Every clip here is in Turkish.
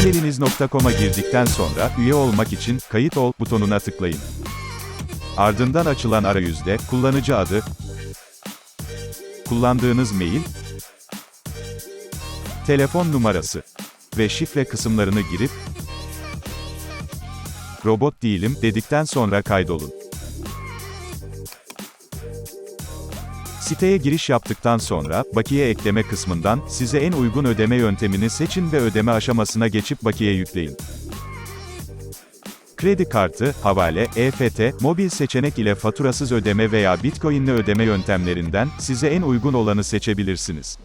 paneliniz.com'a girdikten sonra üye olmak için kayıt ol butonuna tıklayın. Ardından açılan arayüzde kullanıcı adı, kullandığınız mail, telefon numarası ve şifre kısımlarını girip robot değilim dedikten sonra kaydolun. Siteye giriş yaptıktan sonra, bakiye ekleme kısmından, size en uygun ödeme yöntemini seçin ve ödeme aşamasına geçip bakiye yükleyin. Kredi kartı, havale, EFT, mobil seçenek ile faturasız ödeme veya Bitcoin'le ödeme yöntemlerinden, size en uygun olanı seçebilirsiniz.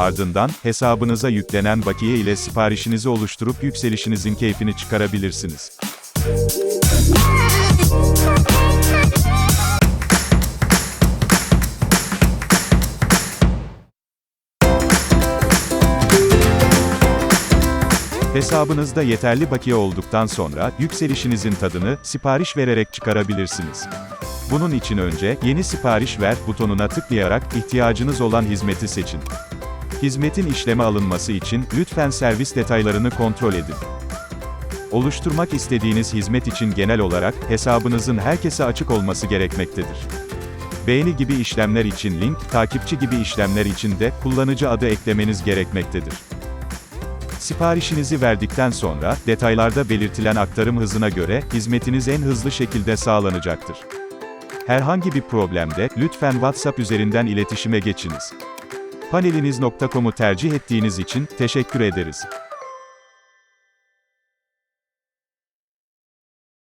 Ardından, hesabınıza yüklenen bakiye ile siparişinizi oluşturup yükselişinizin keyfini çıkarabilirsiniz. Hesabınızda yeterli bakiye olduktan sonra, yükselişinizin tadını, sipariş vererek çıkarabilirsiniz. Bunun için önce, yeni sipariş ver butonuna tıklayarak, ihtiyacınız olan hizmeti seçin. Hizmetin işleme alınması için, lütfen servis detaylarını kontrol edin. Oluşturmak istediğiniz hizmet için genel olarak, hesabınızın herkese açık olması gerekmektedir. Beğeni gibi işlemler için link, takipçi gibi işlemler için de, kullanıcı adı eklemeniz gerekmektedir. Siparişinizi verdikten sonra, detaylarda belirtilen aktarım hızına göre, hizmetiniz en hızlı şekilde sağlanacaktır. Herhangi bir problemde, lütfen WhatsApp üzerinden iletişime geçiniz. Paneliniz.com'u tercih ettiğiniz için, teşekkür ederiz.